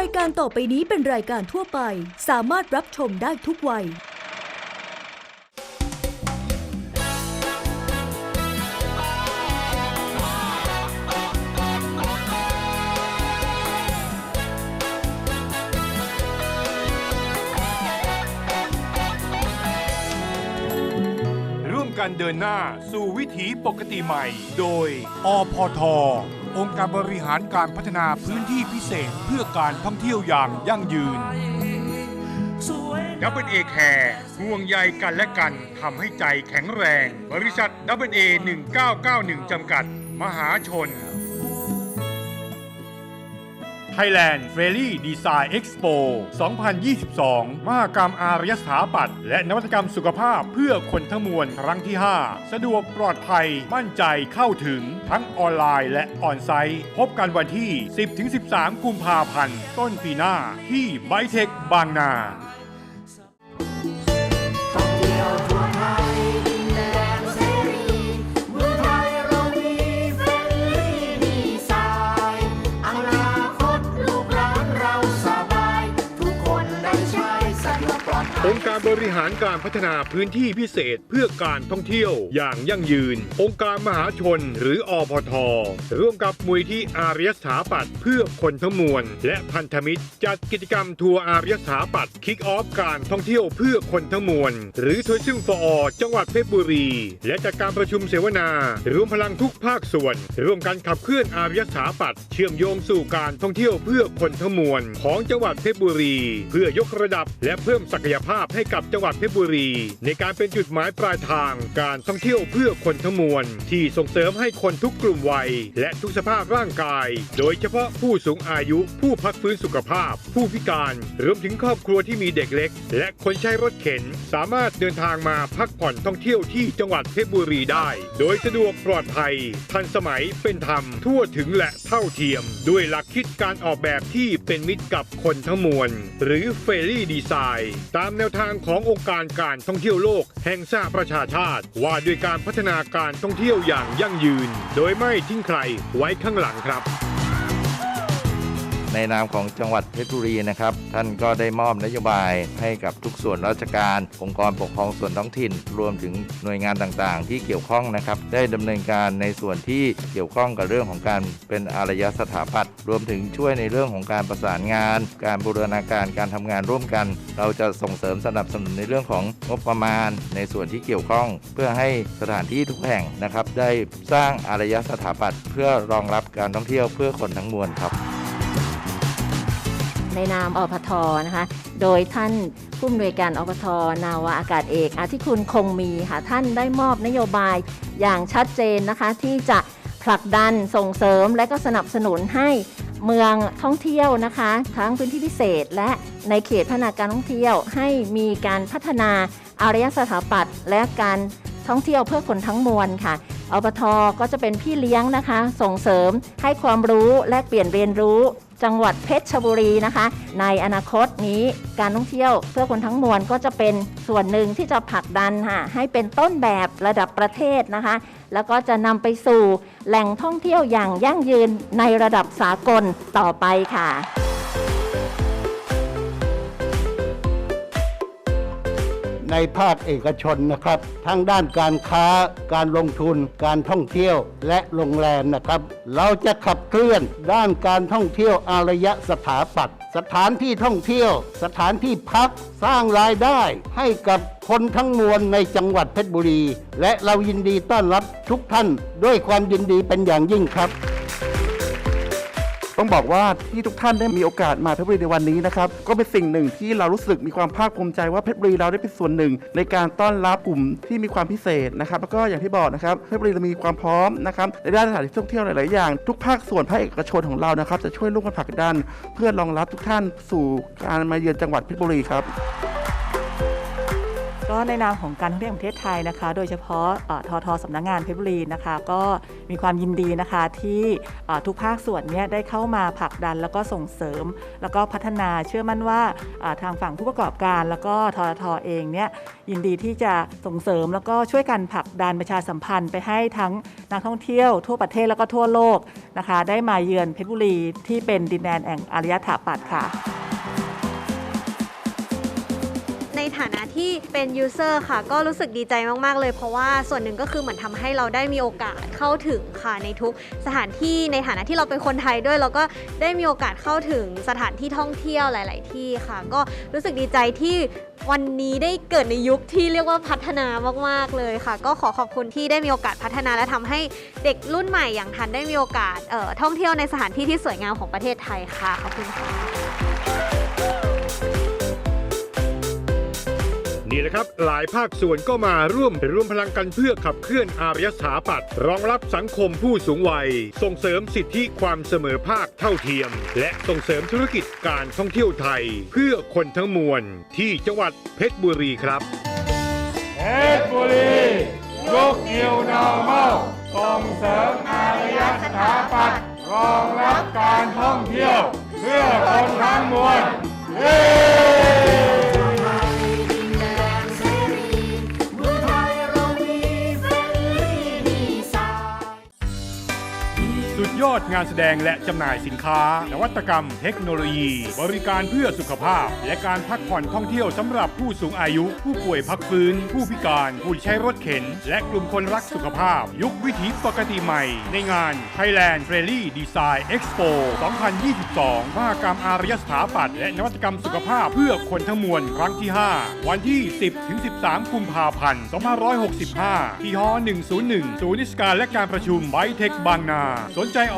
รายการต่อไปนี้เป็นรายการทั่วไป สามารถรับชมได้ทุกวัย ร่วมกันเดินหน้าสู่วิถีปกติใหม่ โดย อพท องค์การบริหารการพัฒนาพื้นที่พิเศษเพื่อการท่องเที่ยวอย่างยั่งยืน ดับเบิลเอแคร์ห่วงใยกันและกันทำให้ใจแข็งแรง บริษัทดับเบิลเอ1991จำกัด มหาชน Thailand f a i r y Design Expo 2022 มหกรรมอารยสถาปัตย์และนวัตกรรมสุขภาพเพื่อคนทั้งมวลครั้งที่ 5 สะดวกปลอดภัยมั่นใจเข้าถึงทั้งออนไลน์และออนไซต์ พบกันวันที่ 10-13 กุมภาพันธ์ ต้นปีหน้าที่ไบเทคบางนา บริหารการพัฒนาพื้นที่พิเศษเพื่อการท่องเที่ยวอย่างยั่งยืน องค์การมหาชนหรืออพท ร่วมกับมูลที่อารยสถาปัตย์เพื่อคนทั้งมวล และพันธมิตร จัดกิจกรรมทัวร์อารยสถาปัตย์คิกออฟการท่องเที่ยวเพื่อคนทั้งมวล หรือทัวริซึมฟอจังหวัดเพชรบุรี และจัดการประชุมเสวนา รวมพลังทุกภาคส่วน ร่วมกันขับเคลื่อนอารยสถาปัตย์เชื่อมโยงสู่การท่องเที่ยวเพื่อคนทั้งมวล ของจังหวัดเพชรบุรี เพื่อยกระดับและเพิ่มศักยภาพให้กับจังหวัดเพชรบุรี ในการเป็นจุดหมายปลายทางการท่องเที่ยวเพื่อคนทั้งมวล ที่ส่งเสริมให้คนทุกกลุ่มวัย และทุกสภาพร่างกาย โดยเฉพาะผู้สูงอายุ ผู้พักฟื้นสุขภาพ ผู้พิการรวมถึงครอบครัวที่มีเด็กเล็ก และคนใช้รถเข็น สามารถเดินทางมาพักผ่อนท่องเที่ยวที่จังหวัดเพชรบุรีได้ โดยสะดวกปลอดภัย ทันสมัยเป็นธรรมทั่วถึงและเท่าเทียม ด้วยหลักคิดการออกแบบที่เป็นมิตรกับคนทั้งมวล หรือเฟรลี่ดีไซน์ ตามแนวทางางขององค์การการท่องเที่ยวโลก แห่งสหประชาชาติ ว่าด้วยการพัฒนาการท่องเที่ยวอย่างยั่งยืน โดยไม่ทิ้งใครไว้ข้างหลังครับ ในนามของจังหวัดเพชรบุรีนะครับ ท่านก็ได้มอบนโยบายให้กับทุกส่วนราชการ องค์กรปกครองส่วนท้องถิ่น รวมถึงหน่วยงานต่างๆ ที่เกี่ยวข้องนะครับ ได้ดำเนินการในส่วนที่เกี่ยวข้องกับเรื่องของการเป็นอารยสถาปัตย์รวมถึงช่วยในเรื่องของการประสานงาน การบูรณาการการทำงานร่วมกัน เราจะส่งเสริมสนับสนุนในเรื่องของงบประมาณ ในส่วนที่เกี่ยวข้อง เพื่อให้สถานที่ทุกแห่งนะครับ ได้สร้างอารยสถาปัตย์เพื่อรองรับการท่องเที่ยวเพื่อคนทั้งมวลครับ ในนามอพทนะคะ โดยท่านผู้อำนวยการอพทนาวาอากาศเอกอาทิคุณคงมีค่ะท่านได้มอบนโยบายอย่างชัดเจนนะคะ ที่จะผลักดันส่งเสริมและก็สนับสนุนให้เมืองท่องเที่ยวนะคะ ทั้งพื้นที่พิเศษ และในเขตพัฒนาการท่องเที่ยว ให้มีการพัฒนาอารยสถาปัตย์และการท่องเที่ยวเพื่อคนทั้งมวลค่ะอปทก็จะเป็นพี่เลี้ยงนะคะ ส่งเสริมให้ความรู้และเปลี่ยนเรียนรู้ จังหวัดเพชรบุรีนะคะ ในอนาคตนี้การท่องเที่ยวเพื่อคนทั้งมวลก็จะเป็นส่วนหนึ่งที่จะผลักดันค่ะให้เป็นต้นแบบระดับประเทศนะคะ แล้วก็จะนำไปสู่แหล่งท่องเที่ยวอย่างยั่งยืนในระดับสากลต่อไปค่ะ ในภาคเอกชนนะครับ ทั้งด้านการค้า การลงทุน การท่องเที่ยว และโรงแรมนะครับ เราจะขับเคลื่อนด้านการท่องเที่ยวอารยสถาปัตย์สถานที่ท่องเที่ยว สถานที่พักสร้างรายได้ให้กับคนทั้งมวลในจังหวัดเพชรบุรี และเรายินดีต้อนรับทุกท่านด้วยความยินดีเป็นอย่างยิ่งครับ ต้องบอกว่าที่ทุกท่านได้มีโอกาสมาเพชรบุรีในวันนี้นะครับก็เป็นสิ่งหนึ่งที่เรารู้สึกมีความภาคภูมิใจว่าเพชรบุรีเราได้เป็นส่วนหนึ่ง ในการต้อนรับกลุ่มที่มีความพิเศษนะครับแล้วก็อย่างที่บอกนะครับเพชรบุรีเรามีความพร้อมนะครับในด้านสถานที่ท่องเที่ยวหลาย ๆ อย่าง ทุกภาคส่วนภาคเอกชนของเรานะครับจะช่วยร่วมกันผลักดัน เพื่อรองรับทุกท่านสู่การมาเยือนจังหวัดเพชรบุรีครับ ก็ในนามของการท่องเที่ยวแห่งประเทศไทยนะคะ โดยเฉพาะเอ่อทอทสำนักงานเพชรบุรีนะคะ ก็มีความยินดีนะคะที่ทุกภาคส่วนเนี่ยได้เข้ามาผลักดันแล้วก็ส่งเสริม แล้วก็พัฒนาเชื่อมั่นว่าทางฝั่งผู้ประกอบการ แล้วก็ททเองเนี่ยยินดีที่จะส่งเสริมแล้วก็ช่วยกันผลักดันประชาสัมพันธ์ไปให้ทั้งนักท่องเที่ยวทั่วประเทศแล้วก็ทั่วโลกนะคะ ได้มาเยือนเพชรบุรีที่เป็นดินแดนแห่งอารยถาปัตย์ค่ะ ในฐานะที่เป็นยูเซอร์ค่ะ ก็รู้สึกดีใจมาก ๆ เลย เพราะว่าส่วนหนึ่งก็คือเหมือนทำให้เราได้มีโอกาสเข้าถึงค่ะในทุกสถานที่ในฐานะที่เราเป็นคนไทยด้วยเราก็ได้มีโอกาสเข้าถึงสถานที่ท่องเที่ยวหลาย ๆ ที่ค่ะ ก็รู้สึกดีใจที่วันนี้ได้เกิดในยุคที่เรียกว่าพัฒนามาก ๆ เลยค่ะ ก็ขอขอบคุณที่ได้มีโอกาสพัฒนาและทำให้เด็กรุ่นใหม่อย่างทันได้มีโอกาสออท่องเที่ยวในสถานที่ที่สวยงามของประเทศไทยค่ะขอบคุณค่ะ นี่แหละครับหลายภาคส่วนก็มาร่วมร่วมพลังกันเพื่อขับเคลื่อนอารยสถาปัตย์รองรับสังคมผู้สูงวัย ส่งเสริมสิทธิความเสมอภาคเท่าเทียม และส่งเสริมธุรกิจการท่องเที่ยวไทย เพื่อคนทั้งมวลที่จังหวัดเพชรบุรีครับเพชรบุรียุค New Normal ส่งเสริมอารยสถาปัตย์รองรับการท่องเที่ยว อดงานแสดงและจำหน่ายสินค้า นวัตกรรม เทคโนโลยี บริการเพื่อสุขภาพ และการพักผ่อนท่องเที่ยวสำหรับผู้สูงอายุ ผู้ป่วยพักฟื้น ผู้พิการผู้ใช้รถเข็น และกลุ่มคนรักสุขภาพ ยุควิถีปกติใหม่ ในงาน Thailand f r e n d l y Design Expo 2022 มหกรรมอารยสถาปัตย์และนวัตกรรมสุขภาพเพื่อคนทั้งมวลครั้งที่ 5 วันที่ 10-13 กุมภาพันธ์2565 ที่ฮ101 ศูนย์นิสการและการประชุมไบเทคบางนา สนใจอ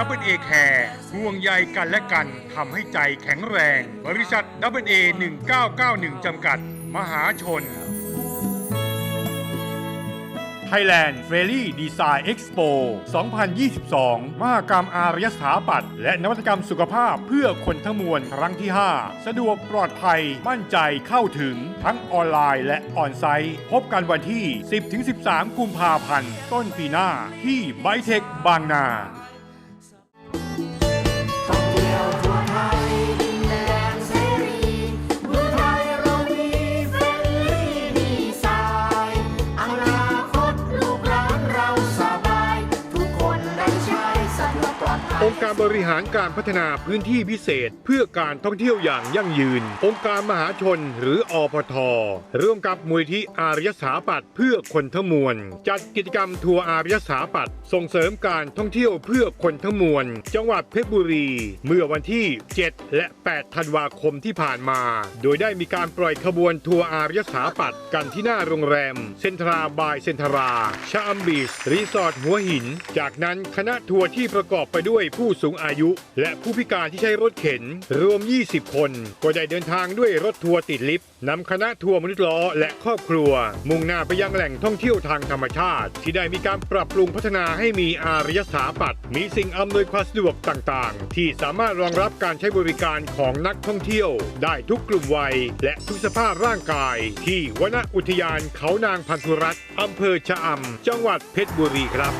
ดับเบิลเอแคร์ห่วงใยกันและกันทำให้ใจแข็งแรง บริษัทดับเบิลเอ1991 จำกัด มหาชน Thailand f r e l y Design Expo 2022 มหกรรมอารยสถาปัตย์และนวัตกรรมสุขภาพเพื่อคนทั้งมวลครั้งที่ 5 สะดวกปลอดภัยมั่นใจเข้าถึงทั้งออนไลน์และออนไซต์ พบกันวันที่ 10-13 กุมภาพันธ์ ต้นปีหน้าที่ไบเทคบางนา การบริหารการพัฒนาพื้นที่พิเศษ เพื่อการท่องเที่ยวอย่างยั่งยืน องค์การมหาชนหรืออพท ร่วมกับมูลที่อารยสาปัตเพื่อคนทั้งมวล จัดกิจกรรมทัวร์อารยสาปัตส่งเสริมการท่องเที่ยวเพื่อคนทั้งมวล จังหวัดเพชรบุรี เมื่อวันที่ 7 และ 8 ธันวาคมที่ผ่านมา โดยได้มีการปล่อยขบวนทัวร์อารยสาปัตกันที่หน้าโรงแรม เซนทราบายเซนทราชะอัมบีชรีสอร์ทหัวหิน จากนั้นคณะทัวร์ที่ประกอบไปด้วยผู้สูงอายุ และผู้พิการที่ใช้รถเข็น รวม 20 คน ก็ได้เดินทางด้วยรถทัวร์ติดลิฟต์นำคณะทัวร์มนุษย์ล้อและครอบครัว มุ่งหน้าไปยังแหล่งท่องเที่ยวทางธรรมชาติ ที่ได้มีการปรับปรุงพัฒนาให้มีอารยสถาปัตย์มีสิ่งอำนวยความสะดวกต่างๆ ที่สามารถรองรับการใช้บริการของนักท่องเที่ยว ได้ทุกกลุ่มวัย และทุกสภาพร่างกาย ที่วนอุทยานเขานางพันธุรัตน์อำเภอชะอำจังหวัดเพชรบุรีครับ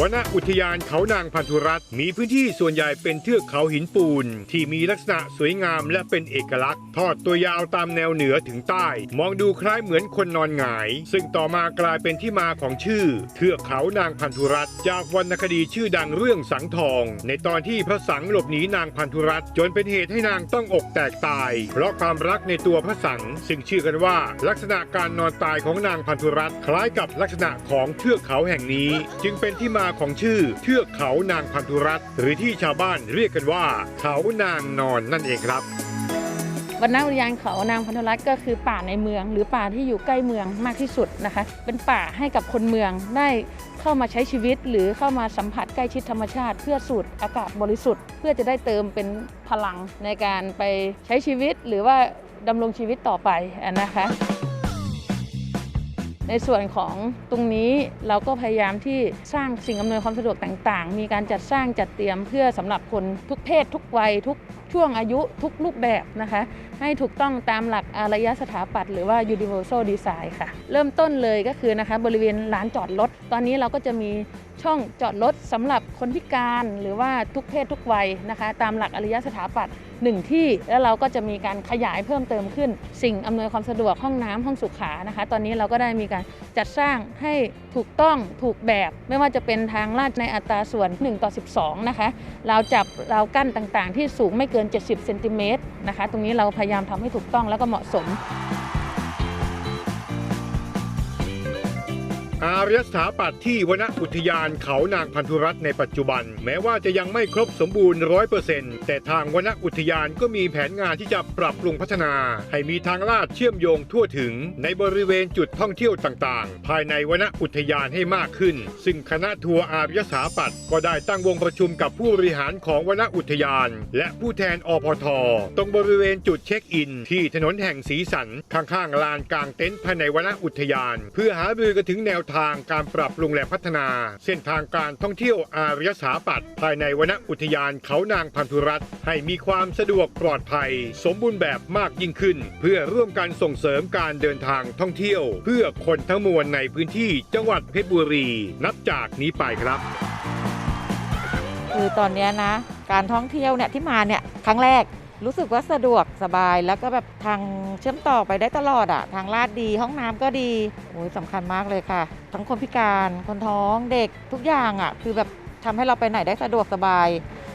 วนอุทยานเขานางพันธุรัตน์มีพื้นที่ส่วนใหญ่เป็นเทือกเขาหินปูน ที่มีลักษณะสวยงามและเป็นเอกลักษณ์ ทอดตัวยาวตามแนวเหนือถึงใต้ มองดูคล้ายเหมือนคนนอนหงาย ซึ่งต่อมากลายเป็นที่มาของชื่อ เทือกเขานางพันธุรัตน์จากวรรณคดีชื่อดังเรื่องสังทอง ในตอนที่พระสังหลบหนีนางพันธุรัตน์จนเป็นเหตุให้นางต้องอกแตกตาย เพราะความรักในตัวพระสังซึ่งเชื่อกันว่า ลักษณะการนอนตายของนางพันธุรัตน์คล้ายกับลักษณะของเทือกเขาแห่งนี้ จึงเป็นที่มาของชื่อเทือกเขานางพันธุรัตน์หรือที่ชาวบ้านเรียกกันว่า เขานางนอนนั่นเองครับวรรณอุทยานเขานางพันธุรัตน์ก็คือป่าในเมือง หรือป่าที่อยู่ใกล้เมืองมากที่สุดนะคะ เป็นป่าให้กับคนเมืองได้เข้ามาใช้ชีวิต หรือเข้ามาสัมผัสใกล้ชิดธรรมชาติ เพื่อสูดอากาศบริสุทธิ์ เพื่อจะได้เติมเป็นพลังในการไปใช้ชีวิต หรือว่าดำรงชีวิตต่อไปนะคะ ในส่วนของตรงนี้เราก็พยายามที่สร้างสิ่งอำนวยความสะดวกต่าง ๆ มีการจัดสร้างจัดเตรียมเพื่อสำหรับคนทุกเพศทุกวัยทุก ช่วงอายุทุกรูปแบบนะคะ ให้ถูกต้องตามหลักอารยสถาปัตย์หรือว่า universal design ค่ะ เริ่มต้นเลยก็คือนะคะบริเวณลานจอดรถ ตอนนี้เราก็จะมีช่องจอดรถสำหรับคนพิการหรือว่าทุกเพศทุกวัยนะคะ ตามหลักอารยสถาปัตย์หนึ่งที่แล้วเราก็จะมีการขยายเพิ่มเติมขึ้น สิ่งอำนวยความสะดวกห้องน้ำห้องสุขานะคะ ตอนนี้เราก็ได้มีการจัดสร้างให้ถูกต้องถูกแบบ ไม่ว่าจะเป็นทางลาดในอัตราส่วน 1 ต่อ 12 นะคะเราจับเรากั้นต่างๆ ที่สูงไม่เกินกิน 70เซนติเมตรนะคะ ตรงนี้เราพยายามทำให้ถูกต้องแล้วก็เหมาะสม อารยสถาปัตย์ที่วนอุทยานเขานางพันธุรัตน์ในปัจจุบัน แม้ว่าจะยังไม่ครบสมบูรณ์ร้อยเปอร์เซ็นต์แต่ทางวนอุทยานก็มีแผนงานที่จะปรับปรุงพัฒนา ให้มีทางลาดเชื่อมโยงทั่วถึง ในบริเวณจุดท่องเที่ยวต่างๆ ภายในวนอุทยานให้มากขึ้น ซึ่งคณะทัวร์อารยสถาปัตย์ก็ได้ตั้งวงประชุมกับผู้บริหารของวนอุทยาน และผู้แทนอพท ตรงบริเวณจุดเช็คอิน ที่ถนนแห่งสีสันข้างๆลานกลางเต็นท์ภายในวนอุทยาน เพื่อหารือกันถึงแนวทางการปรับปรุงและพัฒนา เส้นทางการท่องเที่ยวอารยสถาปัตย์ภายในวนอุทยานเขานางพันธุรัตน์ให้มีความสะดวกปลอดภัย สมบูรณ์แบบมากยิ่งขึ้น เพื่อร่วมกันส่งเสริมการเดินทางท่องเที่ยว เพื่อคนทั้งมวลในพื้นที่จังหวัดเพชรบุรี นับจากนี้ไปครับ คือตอนนี้นะ การท่องเที่ยวเนี่ยที่มาเนี่ยครั้งแรก รู้สึกว่าสะดวกสบายแล้วก็แบบทางเชื่อมต่อไปได้ตลอดอะทางลาดดีห้องน้ำก็ดีโอ้ยสำคัญมากเลยค่ะ ทั้งคนพิการคนท้องเด็กทุกอย่างอะคือแบบทำให้เราไปไหนได้สะดวกสบาย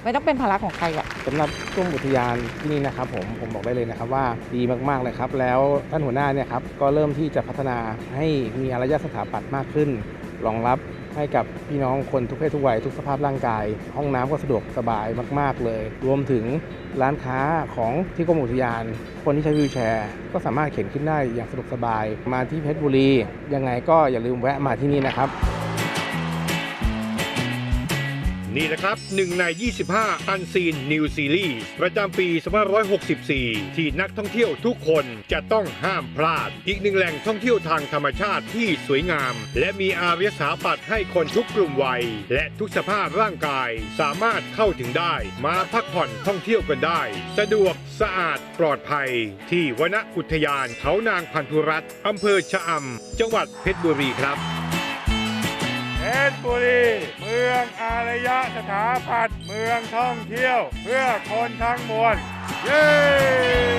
ไม่ต้องเป็นภาระของใครอะสำหรับกรมอุทยานที่นี่นะครับผมผมบอกได้เลยนะครับว่าดีมากๆเลยครับ แล้วท่านหัวหน้าเนี่ยครับก็เริ่มที่จะพัฒนาให้มีอารยสถาปัตย์มากขึ้นรองรับ ให้กับพี่น้องคนทุกเพศทุกวัยทุกสภาพร่างกาย ห้องน้ำก็สะดวกสบายมาก ๆ เลย รวมถึงร้านค้าของที่กรมอุทยาน คนที่ใช้วีลแชร์ ก็สามารถเข็นขึ้นได้อย่างสะดวกสบาย มาที่เพชรบุรี ยังไงก็อย่าลืมแวะมาที่นี่นะครับ นี่นะครับหนึ่งใน 25 อันซีนนิวซีรีส์ประจำปี 2564 ที่นักท่องเที่ยวทุกคนจะต้องห้ามพลาด อีกหนึ่งแหล่งท่องเที่ยวทางธรรมชาติที่สวยงาม และมีอารยสถาปัตย์ให้คนทุกกลุ่มวัย และทุกสภาพร่างกายสามารถเข้าถึงได้ มาพักผ่อนท่องเที่ยวกันได้ สะดวกสะอาดปลอดภัย ที่วนอุทยานเขานางพันธุรัตน์อำเภอชะอำจังหวัดเพชรบุรีครับ เพชรบุรีเมืองอารยะสถาปัตย์เมืองท่องเที่ยว เพื่อคนทั้งมวลเย้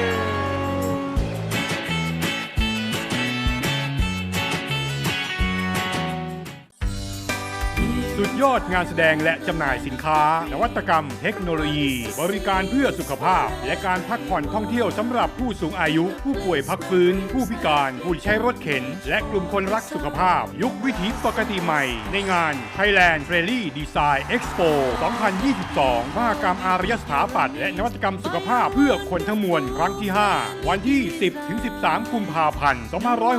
ดยอดงานแสดงและจำหน่ายสินค้า นวัตกรรม เทคโนโลยี บริการเพื่อสุขภาพ และการพักผ่อนท่องเที่ยวสำหรับผู้สูงอายุ ผู้ป่วยพักฟื้น ผู้พิการ ผู้ใช้รถเข็น และกลุ่มคนรักสุขภาพ ยุควิถีปกติใหม่ ในงาน Thailand f r e l y Design Expo 2022มหกรรมอารยสถาปัตย์และนวัตกรรมสุขภาพเพื่อคนทั้งมวลครั้งที่ 5 วันที่ 10-13 กุมภาพันธ์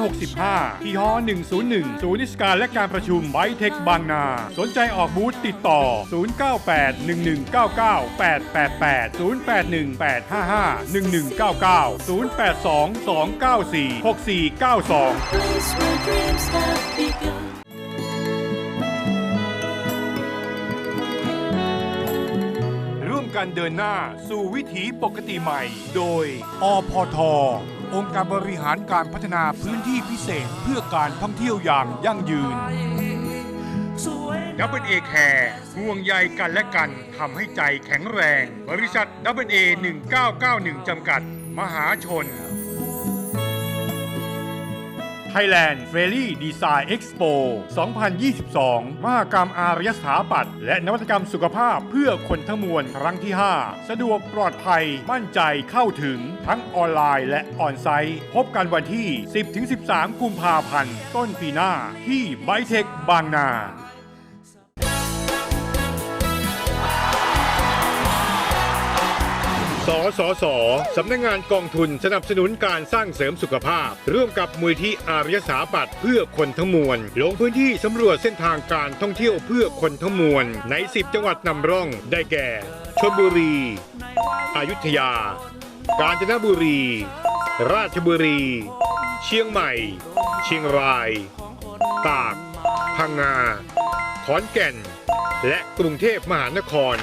2565 ที่ฮอ101 ศูนย์นิสการและการประชุมไบเทคบางนา สนใจใจออกบูธติดต่อ 0981199888 0811551199 0822946492ร่วมกันเดินหน้าสู่วิถีปกติใหม่ โดย อพท องค์การบริหารการพัฒนาพื้นที่พิเศษเพื่อการท่องเที่ยวอย่างยั่งยืน ดับเบิลเอแคร์ห่วงใยกันและกันทำให้ใจแข็งแรง บริษัทดับเบิลเอ1991 จำกัด มหาชน Thailand f r e l y Design Expo 2022 มหกรรมอารยสถาปัตย์และนวัตกรรมสุขภาพเพื่อคนทั้งมวลครั้งที่ 5 สะดวกปลอดภัยมั่นใจเข้าถึงทั้งออนไลน์และออนไซต์ พบกันวันที่ 10-13 กุมภาพันธ์ ต้นปีหน้าที่ไบเทคบางนา สสส สำนักงงานกองทุนสนับสนุนการสร้างเสริมสุขภาพ ร่วมกับมูลที่อารยสาปัตเพื่อคนทั้งมวล ลงพื้นที่สำรวจเส้นทางการท่องเที่ยวเพื่อคนทั้งมวล ใน 10 จังหวัดนำร่อง ได้แก่ชลบุรี อยุธยา กาญจนบุรี ราชบุรี เชียงใหม่ เชียงราย ตาก พังงา ขอนแก่น และกรุงเทพมหานคร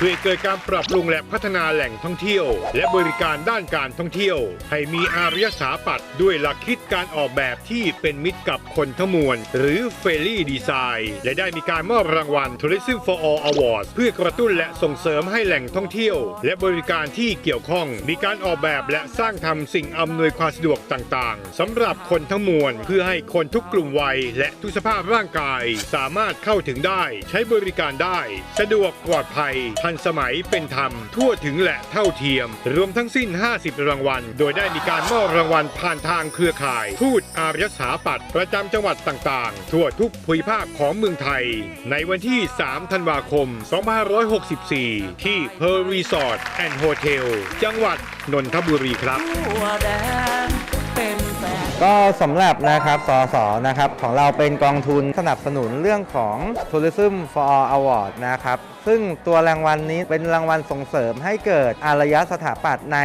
เพื่อเกิดการปรับปรุงและพัฒนาแหล่งท่องเที่ยว และบริการด้านการท่องเที่ยว ให้มีอารยสถาปัตย์ด้วยหลักคิดการออกแบบที่เป็นมิตรกับคนทั้งมวล หรือเฟรลี่ดีไซน์และได้มีการมอบรางวัล Tourism for All Awards เพื่อกระตุ้นและส่งเสริมให้แหล่งท่องเที่ยว และบริการที่เกี่ยวข้อง มีการออกแบบและสร้างทำสิ่งอำนวยความสะดวกต่างๆสำหรับคนทั้งมวล เพื่อให้คนทุกกลุ่มวัย และทุกสภาพร่างกาย สามารถเข้าถึงได้ ใช้บริการได้ สะดวกปลอดภัยทันสมัยเป็นธรรม ทั่วถึงและเท่าเทียม รวมทั้งสิ้น 50 รางวัล โดยได้มีการมอบรางวัลผ่านทางเครือข่าย ทูตอารยสถาปัตย์ประจำจังหวัดต่างๆ ทั่วทุกภูมิภาคของเมืองไทย ในวันที่ 3 ธันวาคม 2564 ที่เพอร์รีสอร์ทแอนด์โฮเทลจังหวัดนนทบุรีครับ ก็สำหรับนะครับสสนะครับของเราเป็นกองทุนสนับสนุนเรื่องของ Tourism for All Award นะครับซึ่งตัวรางวัลนี้เป็นรางวัลส่งเสริมให้เกิดอารยสถาปัตย์ใน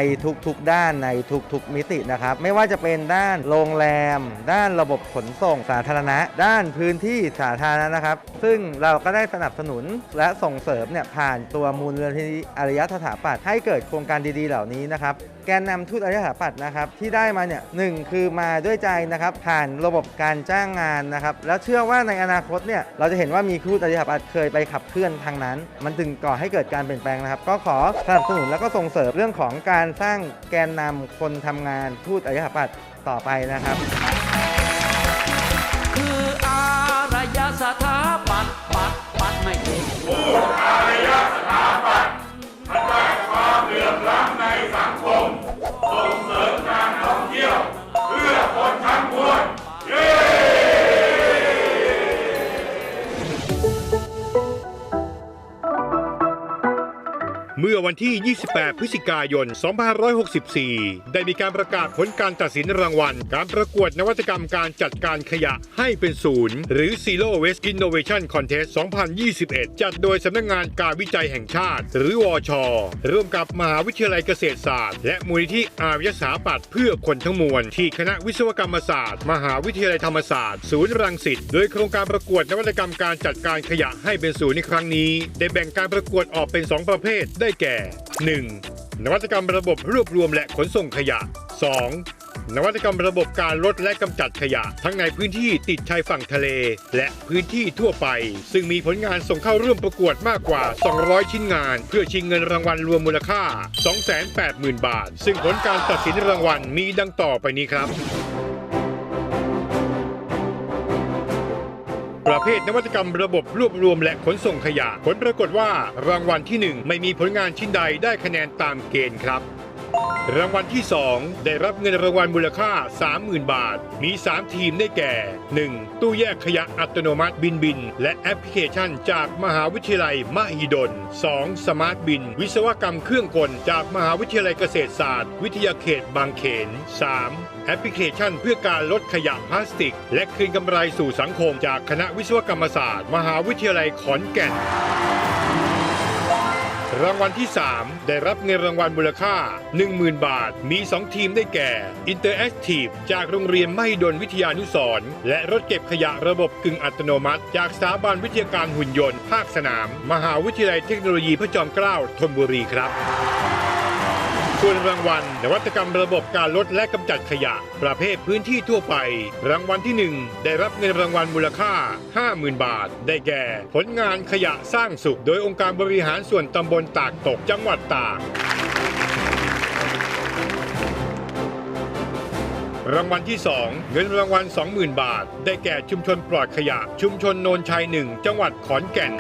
ทุกๆ ด้านในทุกๆ มิตินะครับ ไม่ว่าจะเป็นด้านโรงแรม ด้านระบบขนส่งสาธารณะ ด้านพื้นที่สาธารณะนะครับ ซึ่งเราก็ได้สนับสนุนและส่งเสริมเนี่ยผ่านตัวมูลนิธิอารยสถาปัตย์ให้เกิดโครงการดีๆ เหล่านี้นะครับแกนนำทูตอารยสถาปัตย์นะครับที่ได้มาเนี่ยหนึ่งคือมาด้วยใจนะครับผ่านระบบการจ้างงานนะครับแล้วเชื่อว่าในอนาคตเนี่ยเราจะเห็นว่ามีทูตอารยสถาปัตเคยไปขับเคลื่อนทางนั้น มันถึงก่อให้เกิดการเปลี่ยนแปลงนะครับ ก็ขอสนับสนุนแล้วก็ส่งเสริมเรื่องของการสร้างแกนนำคนทำงานทูตอารยสถาปัตต่อไปนะครับ คืออารยสถาปัตปัตปัตไม่เก่ง มื่อวันที่ 28 พฤศจิกายน 2564 ได้มีการประกาศผลการตัดสินรางวัล การประกวดนวัตกรรมการจัดการขยะให้เป็นศูนย์ หรือ Zero Waste Innovation Contest 2021 จัดโดยสำนักงานการวิจัยแห่งชาติ หรือวอชร่วมกับมหาวิทยาลัยเกษตรศาสตร์ และมูลนิธิอารยสาปัตเพื่อคนทั้งมวล ที่คณะวิศวกรรมศาสตร์ มหาวิทยาลัยธรรมศาสตร์ ศูนย์รังสิตโดยโครงการประกวดนวัตกรรมการจัดการขยะให้เป็นศูนย์ในครั้งนี้ ได้แบ่งการประกวดออกเป็น 2 ประเภทได้แก่ 1. นวัตกรรมระบบรวบรวมและขนส่งขยะ 2. นวัตกรรมระบบการลดและกำจัดขยะ ทั้งในพื้นที่ติดชายฝั่งทะเล และพื้นที่ทั่วไป ซึ่งมีผลงานส่งเข้าร่วมประกวดมากกว่า 200 ชิ้นงาน เพื่อชิงเงินรางวัลรวมมูลค่า 280,000 บาท ซึ่งผลการตัดสินรางวัลมีดังต่อไปนี้ครับ ประเภทนวัตกรรมระบบรวบรวมและขนส่งขยะ ผลปรากฏว่ารางวัลที่ 1 ไม่มีผลงานชิ้นใดได้คะแนนตามเกณฑ์ครับ รางวัลที่ 2 ได้รับเงินรางวัลมูลค่า 30,000 บาท มี 3 ทีมได้แก่ 1. ตู้แยกขยะอัตโนมัติบินบิน และแอปพลิเคชันจากมหาวิทยาลัยมหิดล 2. สมาร์ทบิน วิศวกรรมเครื่องกลจากมหาวิทยาลัยเกษตรศาสตร์ วิทยาเขตบางเขน 3. แอปพลิเคชันเพื่อการลดขยะพลาสติก และคืนกำไรสู่สังคม จากคณะวิศวกรรมศาสตร์ มหาวิทยาลัยขอนแก่น รางวัลที่ 3 ได้รับเงินรางวัลมูลค่า 10,000 บาท มี 2 ทีมได้แก่ Interactive จากโรงเรียนมหิดลวิทยานุสรและรถเก็บขยะระบบกึ่งอัตโนมัติ จากสถาบันวิทยาการหุ่นยนต์ ภาคสนาม มหาวิทยาลัยเทคโนโลยีพระจอมเกล้าธนบุรีครับ ส่วนรางวัลนวัตกรรมระบบการลดและกำจัดขยะ ประเภทพื้นที่ทั่วไป รางวัลที่ 1 ได้รับเงินรางวัลมูลค่า 50,000 บาท ได้แก่ ผลงานขยะสร้างสุข โดยองค์การบริหารส่วนตำบลตากตกจังหวัดตากรางวัลที่ 2 เงินรางวัล 20,000 บาท ได้แก่ชุมชนปลอดขยะ ชุมชนโนนชัยหนึ่งจังหวัดขอนแก่น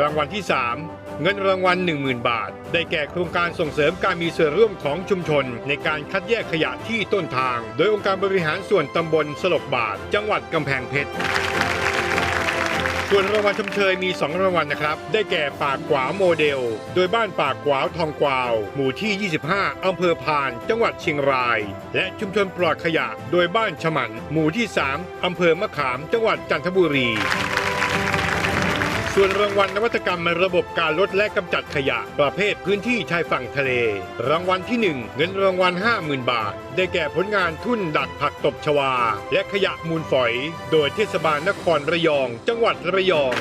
รางวัลที่ 3 เงินรางวัล 10,000 บาท ได้แก่โครงการส่งเสริมการมีส่วนร่วมของชุมชน ในการคัดแยกขยะที่ต้นทาง โดยองค์การบริหารส่วนตำบลสลบบาท จังหวัดกำแพงเพชรส่วนรางวัลชมเชยมี 2 รางวัลนะครับ ได้แก่ปากขวาโมเดล โดยบ้านปากขวาวทองกวาว หมู่ที่ 25 อำเภอพาน จังหวัดเชียงราย และชุมชนปลอดขยะ โดยบ้านฉมัน หมู่ที่ 3 อำเภอมะขาม จังหวัดจันทบุรี ส่วนรางวัลนวัตกรรมระบบการลดและกำจัดขยะ ประเภทพื้นที่ชายฝั่งทะเล รางวัลที่ 1 เงินรางวัล 50,000 บาท ได้แก่ผลงานทุ่นดักผักตบชวา และขยะมูลฝอย โดยเทศบาลนครระยอง จังหวัดระยอง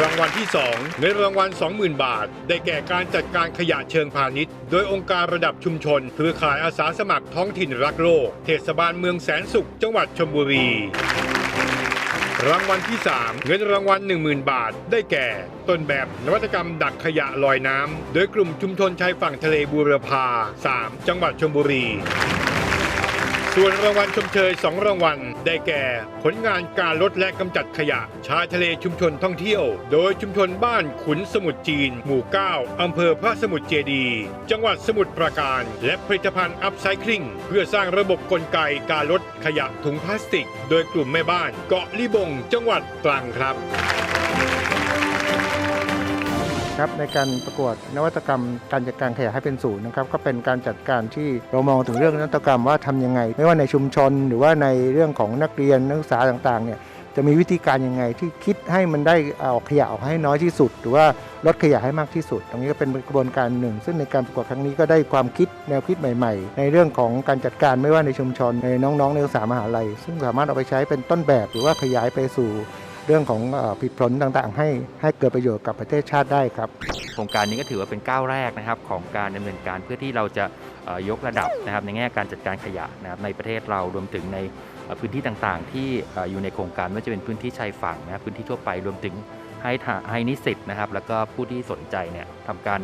รางวัลที่ 2 เงินรางวัล 20,000 บาท ได้แก่การจัดการขยะเชิงพาณิชย์ โดยองค์การระดับชุมชนเครือข่ายอาสาสมัครท้องถิ่นรักโลก เทศบาลเมืองแสนสุข จังหวัดชลบุรี รางวัลที่ 3 เงินรางวัล 10,000 บาท ได้แก่ ต้นแบบนวัตกรรมดักขยะลอยน้ำโดยกลุ่มชุมชนชายฝั่งทะเลบูรพา 3 จังหวัดชลบุรี ส่วนรางวัลชมเชย 2 รางวัล ได้แก่ ผลงานการลดและกำจัดขยะ ชายทะเลชุมชนท่องเที่ยว โดยชุมชนบ้านขุนสมุทรจีน หมู่ 9 อำเภอพระสมุทรเจดี จังหวัดสมุทรปราการ และผลิตภัณฑ์อัพไซคลิงเพื่อสร้างระบบกลไกการลดขยะถุงพลาสติก โดยกลุ่มแม่บ้านเกาะลิบง จังหวัดตรังครับ ครับในการประกวดนวัตกรรมการจัดการขยะให้เป็นศูนย์นะครับก็เป็นการจัดการที่เรามองถึงเรื่องนวัตกรรมว่าทำยังไง ไม่ว่าในชุมชนหรือว่าในเรื่องของนักเรียนนักศึกษาต่างๆเนี่ยจะมีวิธีการยังไงที่คิดให้มันได้เอาขยะออกให้น้อยที่สุด หรือว่าลดขยะให้มากที่สุด ตรงนี้ก็เป็นกระบวนการหนึ่ง ซึ่งในการประกวดครั้งนี้ก็ได้ความคิดแนวคิดใหม่ๆ ในเรื่องของการจัดการไม่ว่าในชุมชนในน้องๆในศึกษามหาลัย ซึ่งสามารถเอาไปใช้เป็นต้นแบบหรือว่าขยายไปสู่ เรื่องของเอ่อผลิตผลต่างๆ ให้ให้เกิดประโยชน์กับประเทศชาติได้ครับ โครงการนี้ก็ถือว่าเป็นก้าวแรกนะครับของการดำเนินการเพื่อที่เราจะเอ่อยกระดับนะครับในแง่การจัดการขยะนะครับในประเทศเรารวมถึงในเอ่อพื้นที่ต่างๆ ที่เอ่ออยู่ในโครงการไม่ว่าจะเป็นพื้นที่ชายฝั่งนะครับพื้นที่ทั่วไปรวมถึงให้ทาให้นิสิตนะครับแล้วก็ผู้ที่สนใจเนี่ยทำการ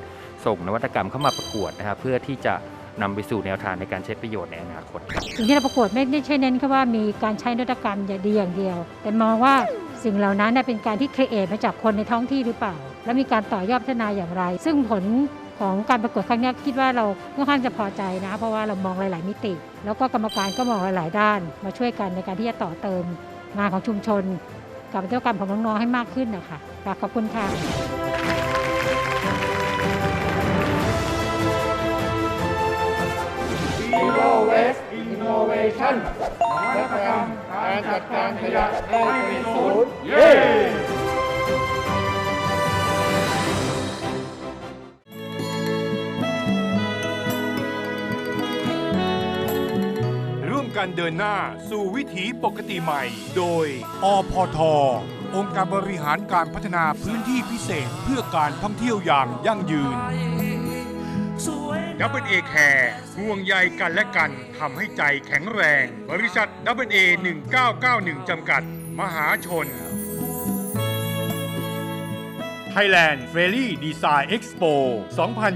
ส่งนวัตกรรมเข้ามาประกวดนะครับเพื่อที่จะนำไปสู่แนวทางในการใช้ประโยชน์ในอนาคตครับสิ่งที่เราประกวดไม่ได้ใช่เน้นแค่ว่ามีการใช้นวัตกรรมอย่างเดียวอย่างเดียว แต่มองว่า สิ่งเหล่านั้นเป็นการที่ครีเอทมาจากคนในท้องที่หรือเปล่า และมีการต่อยอดพัฒนาอย่างไร ซึ่งผลของการประกวดครั้งนี้คิดว่าเราค่อนข้างจะพอใจนะ เพราะว่าเรามองหลาย ๆ มิติ แล้วก็กรรมการก็มองหลาย ๆ ด้าน มาช่วยกันในการที่จะต่อเติมงานของชุมชน กับนวัตกรรมของน้อง ๆ ให้มากขึ้นนะคะขอบคุณค่ะนวัตกรรม จัดการขยะให้เป็นศูนย์เย้ร่วมกันเดินหน้าสู่วิถีปกติใหม่ โดย อพท องค์การบริหารการพัฒนาพื้นที่พิเศษเพื่อการท่องเที่ยวอย่างยั่งยืน ดับเบิลเอแคร์ห่วงใยกันและกันทำให้ใจแข็งแรง บริษัทดับเบิลเอ1991 จำกัด มหาชน Thailand f a i r y Design Expo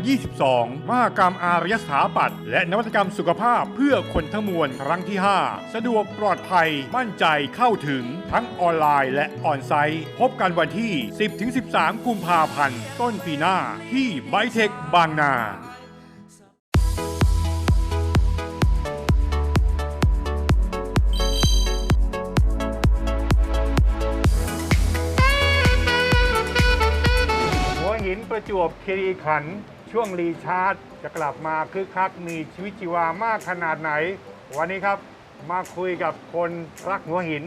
2022 มหกรรมอารยสถาปัตย์และนวัตกรรมสุขภาพเพื่อคนทั้งมวลครั้งที่ 5 สะดวกปลอดภัยมั่นใจเข้าถึงทั้งออนไลน์และออนไซต์ พบกันวันที่ 10-13 กุมภาพันธ์ ต้นปีหน้าที่ไบเทคบางนา ประจวบคีรีขันธ์ช่วงรีชาร์จจะกลับมาคึกคักมีชีวิตชีวามากขนาดไหน วันนี้ครับมาคุยกับคนรักหัวหิน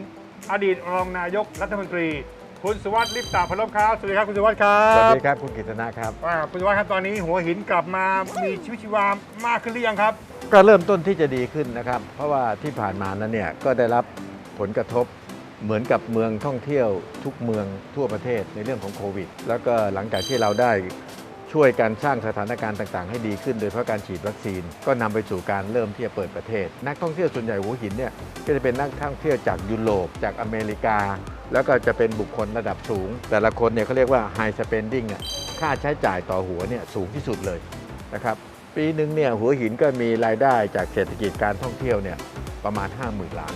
อดีตรองนายกรัฐมนตรี คุณสุวัสดิ์ลิปตาพลบครับสวัสดีครับคุณสุวัสดิ์ครัสวัสบดีครับคุณกิตนะครับ อ่าคุณสุวัสดิ์ครับตอนนี้หัวหินกลับมามีชีวิตชีวามากขึ้นหรือยังครับ ก็เริ่มต้นที่จะดีขึ้นนะครับ เพราะว่าที่ผ่านมานั้นเนี่ยก็ได้รับผลกระทบ เหมือนกับเมืองท่องเที่ยวทุกเมืองทั่วประเทศในเรื่องของโควิด แล้วก็หลังจากที่เราได้ช่วยกันสร้างสถานการณ์ต่างๆ ให้ดีขึ้น โดยเฉพาะการฉีดวัคซีน ก็นำไปสู่การเริ่มที่จะเปิดประเทศ นักท่องเที่ยวส่วนใหญ่หัวหินเนี่ยก็จะเป็นนักท่องเที่ยวจากยุโรปจากอเมริกา แล้วก็จะเป็นบุคคลระดับสูง แต่ละคนเนี่ยเขาเรียกว่า high spending อะค่าใช้จ่ายต่อหัวเนี่ยสูงที่สุดเลยนะครับปีหนึ่งเนี่ยหัวหินก็มีรายได้จากเศรษฐกิจการท่องเที่ยวเนี่ยประมาณ 50,000 ล้าน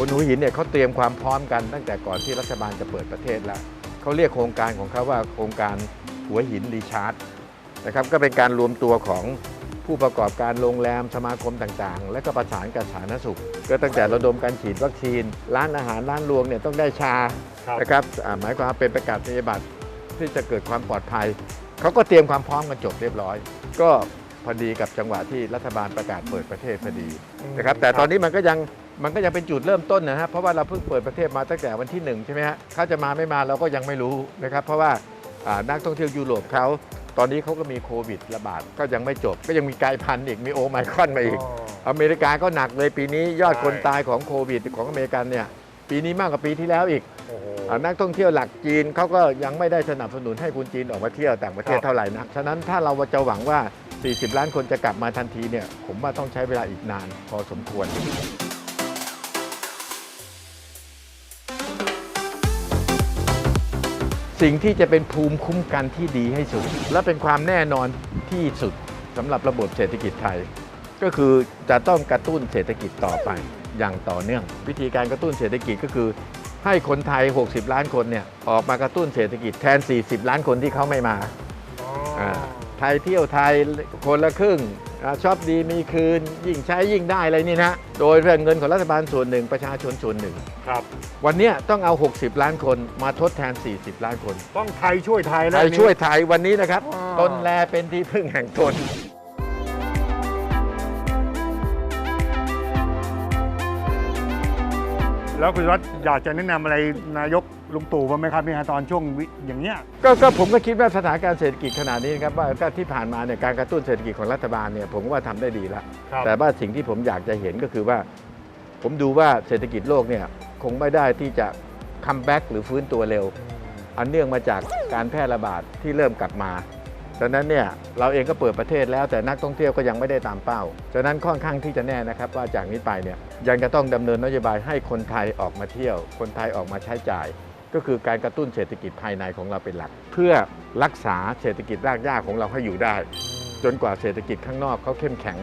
คนหัวหินเนี่ยเขาเตรียมความพร้อมกันตั้งแต่ก่อนที่รัฐบาลจะเปิดประเทศแล้วเขาเรียกโครงการของเขาว่าโครงการหัวหินรีชาร์จนะครับก็เป็นการรวมตัวของผู้ประกอบการโรงแรมสมาคมต่างๆ และก็ประสานกับสาธารณสุข ก็ตั้งแต่ระดมการฉีดวัคซีน ร้านอาหารร้านรวงเนี่ยต้องได้ชาครับนะครับอ่าหมายความว่าเป็นประกาศนียบัตรที่จะเกิดความปลอดภัยเขาก็เตรียมความพร้อมกันจบเรียบร้อย ก็พอดีกับจังหวะที่รัฐบาลประกาศเปิดประเทศพอดีนะครับแต่ตอนนี้มันก็ยัง มันก็ยังเป็นจุดเริ่มต้นนะฮะเพราะว่าเราเพิ่งเปิดประเทศมาตั้งแต่วันที่หนึ่งใช่ไหมฮะเขาจะมาไม่มาเราก็ยังไม่รู้นะครับ เพราะว่าอ่านักท่องเที่ยวยุโรปเขาตอนนี้เขาก็มีโควิดระบาดก็ยังไม่จบ ก็ยังมีกลายพันธุ์อีกมีโอไมครอนมาอีก อเมริกาก็หนักเลยปีนี้ยอดคนตายของโควิดของอเมริกันเนี่ยปีนี้มากกว่าปีที่แล้วอีกอ่านักท่องเที่ยวหลักจีนเขาก็ยังไม่ได้สนับสนุนให้คนจีนออกมาเที่ยวต่างประเทศครับเท่าไหร่นักฉะนั้นถ้าเราจะหวังว่า 40 ล้านคนจะกลับมาทันทีเนี่ยผมว่าต้องใช้เวลาอีกนานพอสมควร สิ่งที่จะเป็นภูมิคุ้มกันที่ดีให้สุด และเป็นความแน่นอนที่สุดสำหรับระบบเศรษฐกิจไทย ก็คือจะต้องกระตุ้นเศรษฐกิจต่อไปอย่างต่อเนื่อง วิธีการกระตุ้นเศรษฐกิจก็คือ ให้คนไทย 60 ล้านคนเนี่ยออกมากระตุ้นเศรษฐกิจแทน 40 ล้านคนที่เขาไม่มาาไทยเที่ยวไทยคนละครึ่ง ชอบดีมีคืนยิ่งใช้ยิ่งได้อะไรนี่นะ โดยเงินของรัฐบาลส่วนหนึ่งประชาชนส่วนหนึ่งครับ วันเนี้ยต้องเอา 60 ล้านคนมาทดแทน 40 ล้านคน ต้องไทยช่วยไทยไทแล้วยนี่ช่วยไทยวันนี้นะครับอ๋อตนแลเป็นที่พึ่งแห่งตน แล้วคุณรัฐอยากจะแนะนำอะไรนายกลุงตู่บ้างไหมครับเนี่ยตอนช่วงวิอย่างเงี้ย ก็ก็ผมก็คิดว่าสถานการณ์เศรษฐกิจขนาดนี้นะครับว่าก็ที่ผ่านมาเนี่ยการกระตุ้นเศรษฐกิจของรัฐบาลเนี่ยผมว่าทำได้ดีแล้ว ครับ แต่ว่าสิ่งที่ผมอยากจะเห็นก็คือว่า ผมดูว่าเศรษฐกิจโลกเนี่ยคงไม่ได้ที่จะคัมแบ็กหรือฟื้นตัวเร็ว อันเนื่องมาจากการแพร่ระบาดที่เริ่มกลับมา ดังนั้นเนี่ยเราเองก็เปิดประเทศแล้วแต่นักท่องเที่ยวก็ยังไม่ได้ตามเป้า ฉะนั้นค่อนข้างที่จะแน่นะครับว่าจากนี้ไปเนี่ยยังจะต้องดำเนินนโยบายให้คนไทยออกมาเที่ยว คนไทยออกมาใช้จ่าย ก็คือการกระตุ้นเศรษฐกิจภายในของเราเป็นหลัก เพื่อรักษาเศรษฐกิจรากหญ้าของเราให้อยู่ได้ จนกว่าเศรษฐกิจข้างนอกเขาเข้มแข็ง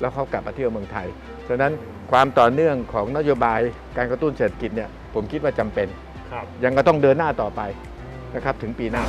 แล้วเขากลับมาเที่ยวเมืองไทย ฉะนั้นความต่อเนื่องของนโยบายการกระตุ้นเศรษฐกิจเนี่ยผมคิดว่าจำเป็นครับยังก็ต้องเดินหน้าต่อไปนะครับถึงปีหน้า